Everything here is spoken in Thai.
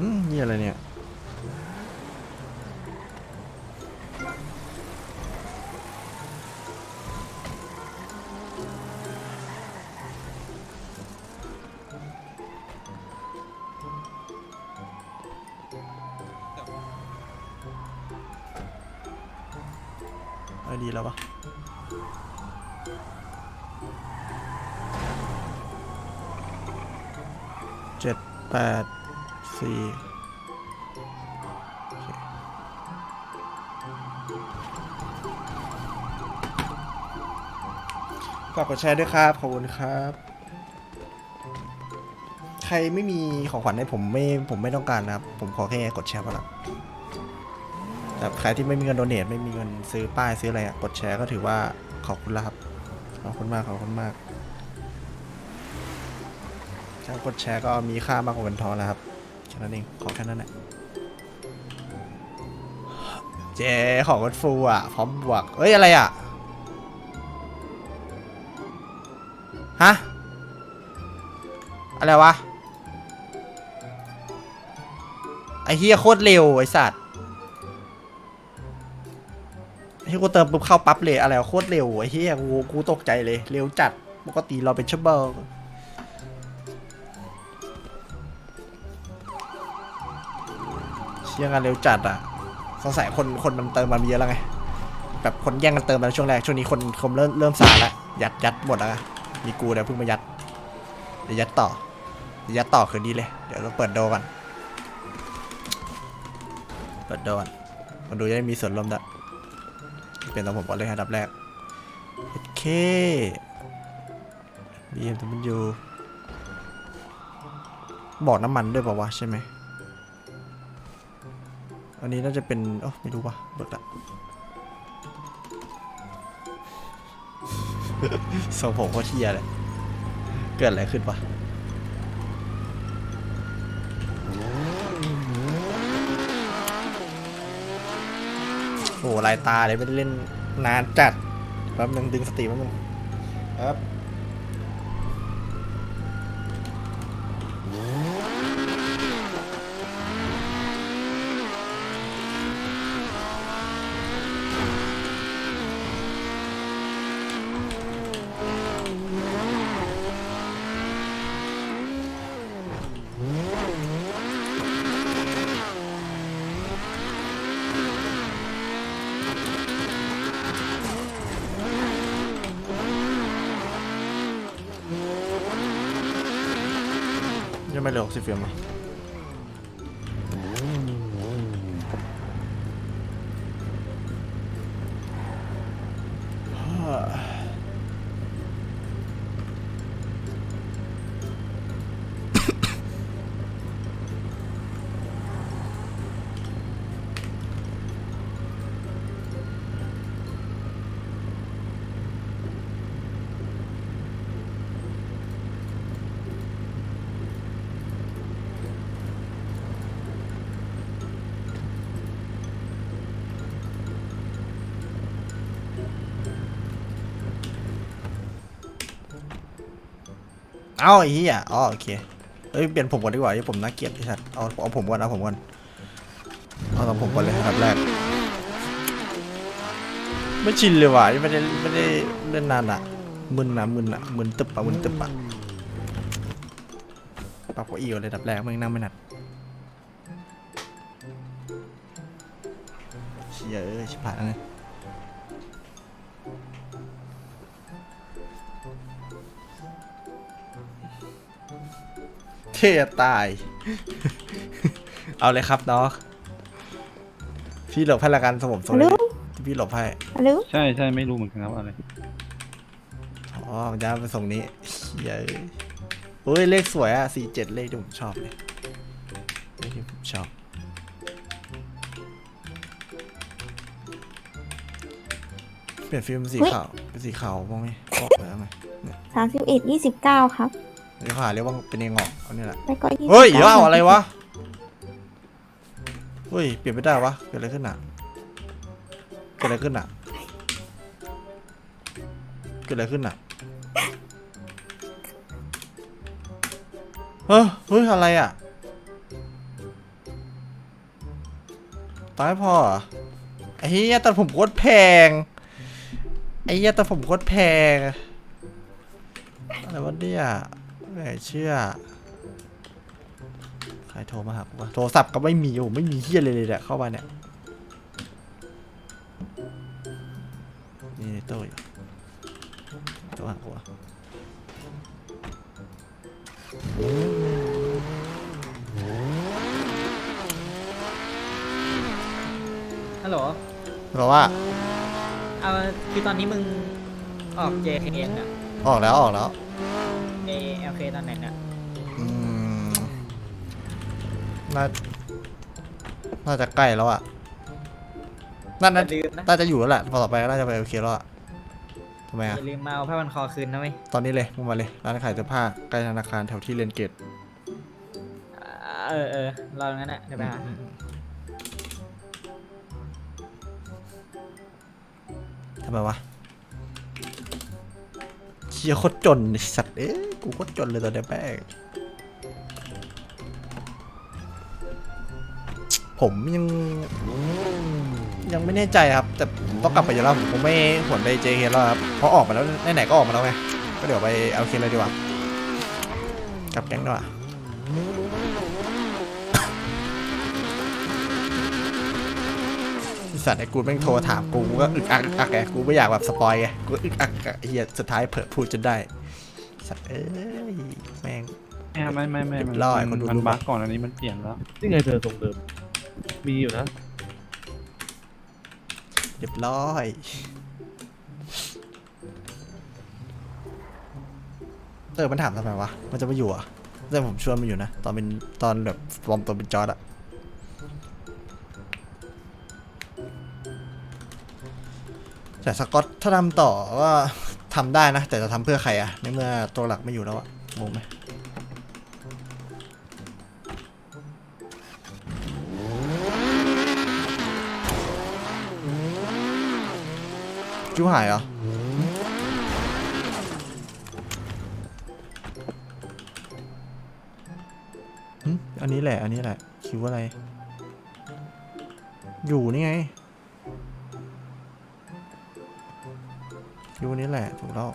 นี่อะไรเนี่ย ไอดีแล้วปะเจ็ดแปด สี่ฝากกดแชร์ด้วยครับ ขอบคุณครับ ใครไม่มีของขวัญให้ผมไม่ผมไม่ต้องการนะครับ ผมขอแค่กดแชร์ก็แล้วแต่ใครที่ไม่มีเงินโดเนทไม่มีเงินซื้อป้ายซื้ออะไรอะกดแชร์ก็ถือว่าขอบคุณล้วครับขอบคุณมากขอบคุณมากแค่กดแชร์ก็มีค่ามากกว่าเงินทองแล้วครับ ค่นั้นเองขอแค่นั้นแหละเจ๊ของรถฟูอะ พร้อมบวกเอ้ย อะไรอะ ฮะ อะไรวะ ไอ้เฮียโคตรเร็ว ไอ้สัตว์ที่กูเติมปุ๊บเข้าปั๊บเลย อะไรโคตรเร็วไอ้เหี้ยกูกูตกใจเลย เร็วจัด ปกติเราเป็นชั่วโมง ชี่ยงานเร็วจัดอะสงสัยคนคนมันเติมมาเยอะแล้วไงแบบคนแย่งกันเติมมาช่วงแรกช่วงนี้คนคนเริ่มเริ่มซาแล้วยัดยัดหมดแล้วมีกูเดี๋ยวเพิ่งมายัดเดี๋ยวยัดต่อเดี๋ยวยัดต่อคืนนี้เลย เดี๋ยวเราเปิดโดก่อนเปิดโดก่อนมาดูจะได้มีส่วนร่วมด้วยเป็นตัวผมก่อนเลยอันดับแรกโอเค BMW บอกน้ำมันด้วยป่าวะใช่ไหม อันนี้น่าจะเป็นโอ้ไม่รู้ว่ะเบิกละส่งผมโคตรเทียเลย เกิดอะไรขึ้นวะโอ้ลายตาเลยไม่ได้เล่นนานจัดแป๊บนึงดึงสติแป๊บนึงครับ ยังไม่ เอ้าไอ้เหี้ยอ๋อโอเคเอ้ยเปลี่ยนผมก่อนดีกว่าที่ผมน่าเกลียดที่สัตว์เอาเอาผมก่อนเอาผมก่อนเอาตอนผมก่อนเลยอันดับแรก ไม่ชินเลยว่ะยังไม่ได้ไม่ได้เล่นนานอะมึนนะมึนอะมึนตึบอะมึนตึบอะปรับเก้าอี้ก่อนเลยดับแรกม่งนั่งไม่หนัดเชี่ยเอ้ยชิบหายแล้วไง เท่ตาย เอาเลยครับน้องพี่หลบให้ละกันสมผมทรงฮัลโหลนี้พี่หลบให้ ฮัลโหลใช่ใช่ไม่รู้เหมือนกันครับว่าอะไรอ๋อมันจะเป็นทรงนี้เหี้ยเอ้ยโอ้ย เลขสวยอะสี่เจ็ดเลขที่ผมชอบเลยเลขที่ผมชอบ เปลี่ยนฟิล์มเป็นสีขาว เป็นสีขาวบ้างไหมบอกเลยไหมสามสิบเอ็ดยี่สิบเก้าครับ เดี๋ยวขาเรียกว่าเป็นเองออกเอาเนี่ยแหละแล้วก็ยี่เฮ้ยเดี๋ยวเอาอะไรวะเฮ้ยเปลี่ยนไม่ได้วะเกิดอะไรขึ้นอะเกิดอะไรขึ้นอะเกิดอะไรขึ้นอะเฮ้ยเฮ้ยอะไรอะตอนไม่พอเหรอไอ้เหี้ยแต่ผมโคตรแพงไอ้เหี้ยแต่ผมโคตรแพงอะไรวะเนี่ยไม่อยาก เชื่อ ใครโทรมาหากูวะโทรศัพท์ก็ไม่มีโอ้ไม่มีเฮียเลยเลยเนี่ยเข้ามาเนี่ย นี่โต้อยู่โทรหากูวะฮัลโหลเพราะว่าเอาคือตอนนี้มึงออก JK เองอะออกแล้วออกแล้ว ใน LK ตอนไหนเนี่ยอืมน่าน่าจะใกล้แล้วอะน่าอน่าย่าลืมนะน่าจะอยู่แล้วแหละพอต่อไปก็น่าจะไปโอเคแล้วอะทำไมออะย่าลืมมาเอาผ้าพันคอคืนนะเว้ยตอนนี้เลยมึงมาเลย ร้านขายเสื้อผ้าใกล้ธนาคารแถวที่เรียนเกตอ่าเออเออรอตรงนั้นแหละเดี๋ยวไปหาทำไมวะเชียโคตรจนไอ้สัตว์เอ๊ะ กูโคตรจนเลยตอนเนี้แป้งผมยังยังไม่แน่ใจครับ แต่ต้องกลับไปอยู่แล้วผมคงไม่หวนไปเจเคแล้วครับเพราะออกมาแล้วไหนๆก็ออกมาแล้วไงก็เดี๋ยวไปเอาเคเลยดีกว่ากลับแก๊งดีกว่าสัตว์ไอ้กูแม่งโทรถามกูก็อึกอักอึกอักกูไม่อยากแบบสปอยไงกูอึกอักอะไอ้เฮียสุดท้ายเผลอพูดจนได้ สัตว์เอ้ยแม่ง ไม่ไม่ไม่ไม่เรีมัยบร้อยคนดูมันรูปบั๊กก่อนอันนี้มันเปลี่ยนแล้ว นี่ไงเธอทรงเดิม มีอยู่นะ เรียบร้อยเออมันถามทำไมวะ มันจะมาอยู่อะแต่ผมชวนมันอยู่นะ ตอนเป็นตอนแบบปลอมตัวเป็นจอร์ดอะแต่สกอตถ้าทำต่อก็ ทำได้นะ แต่จะทำเพื่อใครอะในเมื่อตัวหลักไม่อยู่แล้วอะงงไหมจูหายเหรออันนี้แหละ อันนี้แหละ คิวอะไร อยู่นี่ไง คิวนี้แหละถูกแล้ว